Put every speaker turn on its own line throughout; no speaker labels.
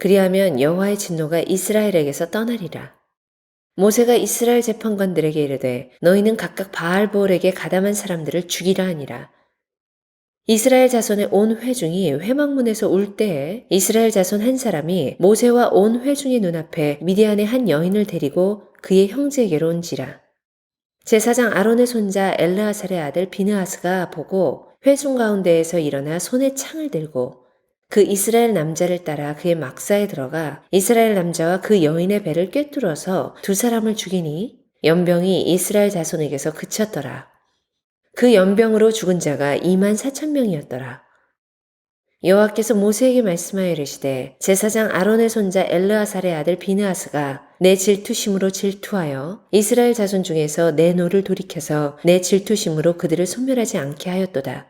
그리하면 여호와의 진노가 이스라엘에게서 떠나리라. 모세가 이스라엘 재판관들에게 이르되 너희는 각각 바알볼에게 가담한 사람들을 죽이라 하니라. 이스라엘 자손의 온 회중이 회막문에서 울 때에 이스라엘 자손 한 사람이 모세와 온 회중의 눈앞에 미디안의 한 여인을 데리고 그의 형제에게로 온지라. 제사장 아론의 손자 엘르아살의 아들 비느하스가 보고 회중 가운데에서 일어나 손에 창을 들고 그 이스라엘 남자를 따라 그의 막사에 들어가 이스라엘 남자와 그 여인의 배를 꿰뚫어서 두 사람을 죽이니 연병이 이스라엘 자손에게서 그쳤더라. 그 연병으로 죽은 자가 2만 4천 명이었더라. 여호와께서 모세에게 말씀하여 이르시되 제사장 아론의 손자 엘르아살의 아들 비느하스가 내 질투심으로 질투하여 이스라엘 자손 중에서 내 노를 돌이켜서 내 질투심으로 그들을 소멸하지 않게 하였도다.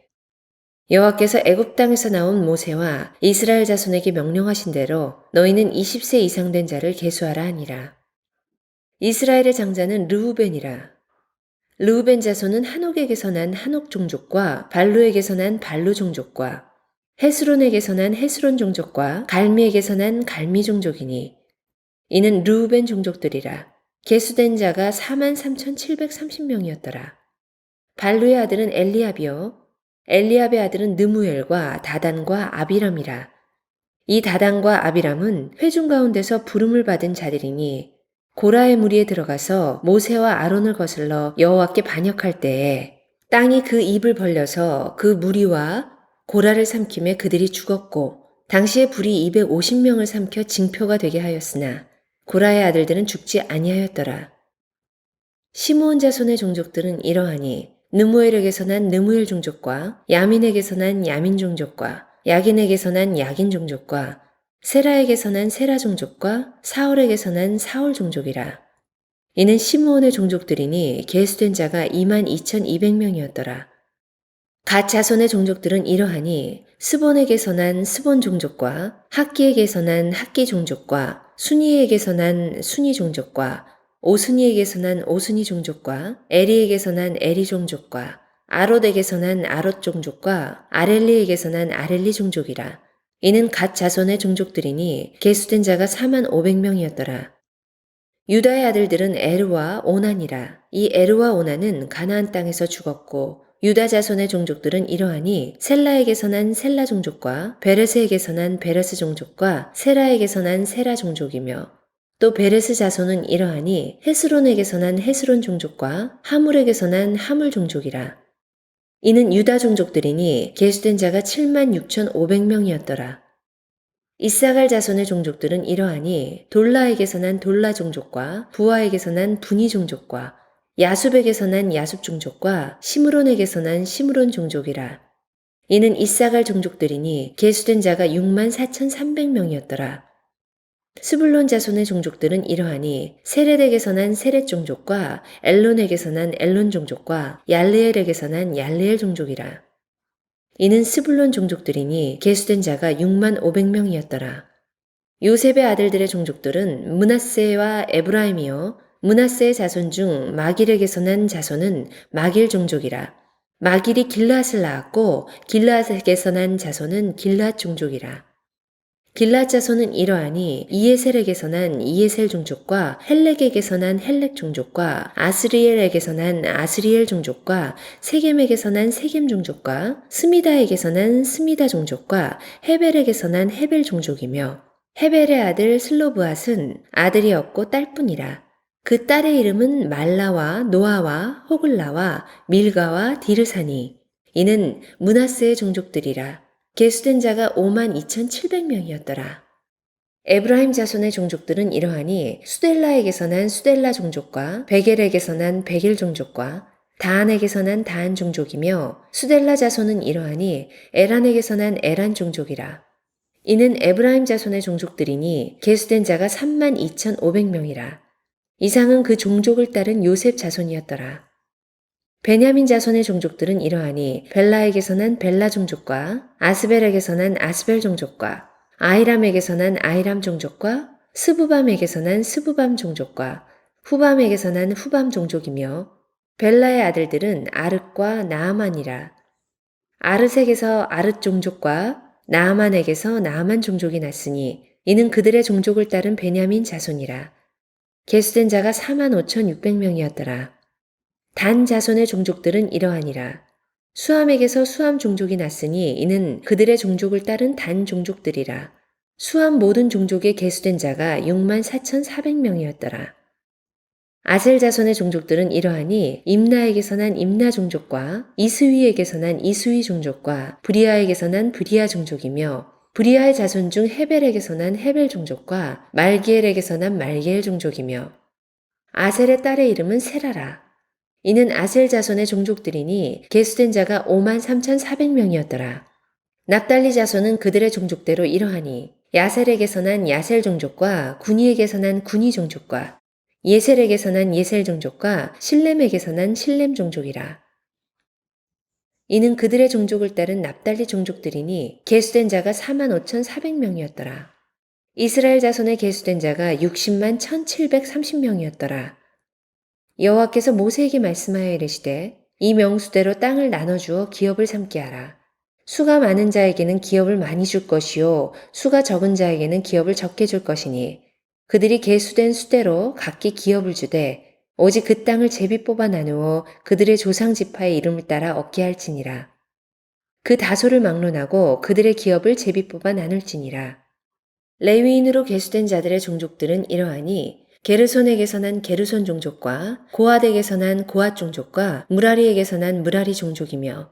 여호와께서 애굽 땅에서 나온 모세와 이스라엘 자손에게 명령하신 대로 너희는 20세 이상 된 자를 계수하라 하니라. 이스라엘의 장자는 르우벤이라. 르우벤 자손은 한옥에게서 난 한옥 종족과 발루에게서 난 발루 종족과 헤스론에게서 난 헤스론 종족과 갈미에게서 난 갈미 종족이니 이는 르우벤 종족들이라. 계수된 자가 4만 3,730명이었더라. 발루의 아들은 엘리압이요 엘리압의 아들은 느무엘과 다단과 아비람이라. 이 다단과 아비람은 회중 가운데서 부름을 받은 자들이니 고라의 무리에 들어가서 모세와 아론을 거슬러 여호와께 반역할 때에 땅이 그 입을 벌려서 그 무리와 고라를 삼킴에 그들이 죽었고 당시에 불이 250명을 삼켜 징표가 되게 하였으나 고라의 아들들은 죽지 아니하였더라. 시므온 자손의 종족들은 이러하니 느무엘에게서 난 느무엘 종족과 야민에게서 난 야민 종족과 야긴에게서 난 야긴 종족과 세라에게서 난 세라 종족과 사울에게서 난 사울 종족이라. 이는 시므온의 종족들이니 계수된 자가 2만 2,200명이었더라. 갓 자손의 종족들은 이러하니 스본에게서 난 스본 종족과 학기에게서 난 학기 종족과 순이에게서 난 순이 종족과 오순이에게서 난 오순이 종족과 에리에게서 난 에리 종족과 아롯에게서 난 아롯 종족과 아렐리에게서 난 아렐리 종족이라. 이는 갓 자손의 종족들이니 계수된 자가 4만 500명이었더라. 유다의 아들들은 에르와 오난이라. 이 에르와 오난은 가나안 땅에서 죽었고 유다 자손의 종족들은 이러하니 셀라에게서 난 셀라 종족과 베레스에게서 난 베레스 종족과 세라에게서 난 세라 종족이며 또 베레스 자손은 이러하니 헤스론에게서 난 헤스론 종족과 하물에게서 난 하물 종족이라. 이는 유다 종족들이니 계수된 자가 7만 6,500명이었더라. 이사갈 자손의 종족들은 이러하니 돌라에게서 난 돌라 종족과 부하에게서 난 분이 종족과 야숲에게서 난 야숲 종족과 시므론에게서 난 시므론 종족이라. 이는 이사갈 종족들이니 계수된 자가 6만 4,300명이었더라. 스불론 자손의 종족들은 이러하니 세레덱에서 난 세렛 종족과 엘론에게서 난 엘론 종족과 얄레엘에게서 난 얄레엘 종족이라. 이는 스불론 종족들이니 계수된 자가 6만 500명이었더라. 요셉의 아들들의 종족들은 문하세와 에브라임이요 문하세의 자손 중 마길에게서 난 자손은 마길 종족이라. 마길이 길라앗을 낳았고 길라앗에게서 난 자손은 길라앗 종족이라. 길라앗 자손은 이러하니 이에셀에게서 난 이에셀 종족과 헬렉에게서 난 헬렉 종족과 아스리엘에게서 난 아스리엘 종족과 세겜에게서 난 세겜 종족과 스미다에게서 난 스미다 종족과 헤벨에게서 난 헤벨 종족이며 헤벨의 아들 슬로브앗은 아들이 없고 딸뿐이라. 그 딸의 이름은 말라와 노아와 호글라와 밀가와 디르사니. 이는 문하스의 종족들이라. 계수된 자가 5만 2,700명이었더라. 에브라임 자손의 종족들은 이러하니 수델라에게서 난 수델라 종족과 베겔에게서 난 베겔 종족과 다한에게서 난 다한 종족이며 수델라 자손은 이러하니 에란에게서 난 에란 종족이라. 이는 에브라임 자손의 종족들이니 계수된 자가 3만 2,500명이라. 이상은 그 종족을 따른 요셉 자손이었더라. 베냐민 자손의 종족들은 이러하니 벨라에게서 난 벨라 종족과 아스벨에게서 난 아스벨 종족과 아이람에게서 난 아이람 종족과 스부밤에게서 난 스부밤 종족과 후밤에게서 난 후밤 종족이며 벨라의 아들들은 아르과 나아만이라. 아르색에서 아르 종족과 나아만에게서 나아만 종족이 났으니 이는 그들의 종족을 따른 베냐민 자손이라. 계수된 자가 4만 5,600명이었더라. 단 자손의 종족들은 이러하니라. 수함에게서 수함 종족이 났으니 이는 그들의 종족을 따른 단 종족들이라. 수함 모든 종족에 계수된 자가 6만 4,400명이었더라. 아셀 자손의 종족들은 이러하니 임나에게서 난 임나 종족과 이스위에게서 난 이스위 종족과 브리아에게서 난 브리아 종족이며 브리아의 자손 중 헤벨에게서 난 헤벨 종족과 말기엘에게서 난 말기엘 종족이며 아셀의 딸의 이름은 세라라. 이는 아셀 자손의 종족들이니 계수된 자가 5만 3,400명이었더라. 납달리 자손은 그들의 종족대로 이러하니 야셀에게서 난 야셀 종족과 구니에게서 난 구니 종족과 예셀에게서 난 예셀 종족과 실렘에게서 난 실렘 종족이라. 이는 그들의 종족을 따른 납달리 종족들이니 계수된 자가 4만 5,400명이었더라. 이스라엘 자손의 계수된 자가 60만 1,730명이었더라. 여호와께서 모세에게 말씀하여 이르시되 이 명수대로 땅을 나눠주어 기업을 삼게 하라. 수가 많은 자에게는 기업을 많이 줄 것이요 수가 적은 자에게는 기업을 적게 줄 것이니 그들이 계수된 수대로 각기 기업을 주되 오직 그 땅을 제비 뽑아 나누어 그들의 조상 지파의 이름을 따라 얻게 할지니라. 그 다소를 막론하고 그들의 기업을 제비 뽑아 나눌지니라. 레위인으로 계수된 자들의 종족들은 이러하니 게르손에게서 난 게르손 종족과 고아덱에서 난 고아 종족과 무라리에게서 난 무라리 종족이며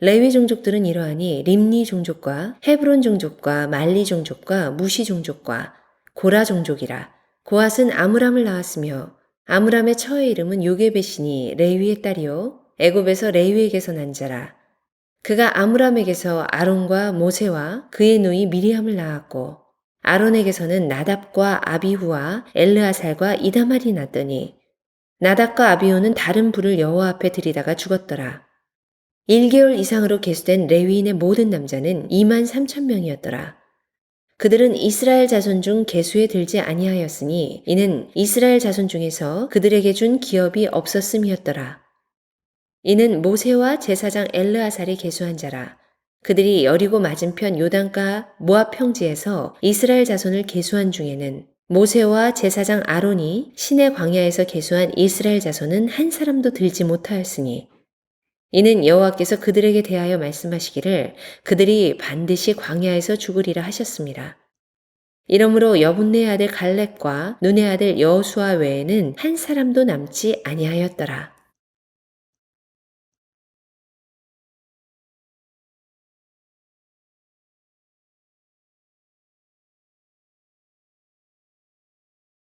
레위 종족들은 이러하니 림니 종족과 헤브론 종족과 말리 종족과 무시 종족과 고라 종족이라. 고앗은 아므람을 낳았으며 아므람의 처의 이름은 요게베시니 레위의 딸이요. 애굽에서 레위에게서 난 자라. 그가 아므람에게서 아론과 모세와 그의 누이 미리암을 낳았고 아론에게서는 나답과 아비후와 엘르아살과 이다말이 났더니 나답과 아비후는 다른 불을 여호와 앞에 들이다가 죽었더라. 1개월 이상으로 계수된 레위인의 모든 남자는 2만 3천 명이었더라. 그들은 이스라엘 자손 중 계수에 들지 아니하였으니 이는 이스라엘 자손 중에서 그들에게 준 기업이 없었음이었더라. 이는 모세와 제사장 엘르아살이 계수한 자라. 그들이 여리고 맞은편 요단가 모압 평지에서 이스라엘 자손을 계수한 중에는 모세와 제사장 아론이 신의 광야에서 계수한 이스라엘 자손은 한 사람도 들지 못하였으니 이는 여호와께서 그들에게 대하여 말씀하시기를 그들이 반드시 광야에서 죽으리라 하셨습니다. 이러므로 여분네 아들 갈렙과 눈의 아들 여호수아 외에는 한 사람도 남지 아니하였더라.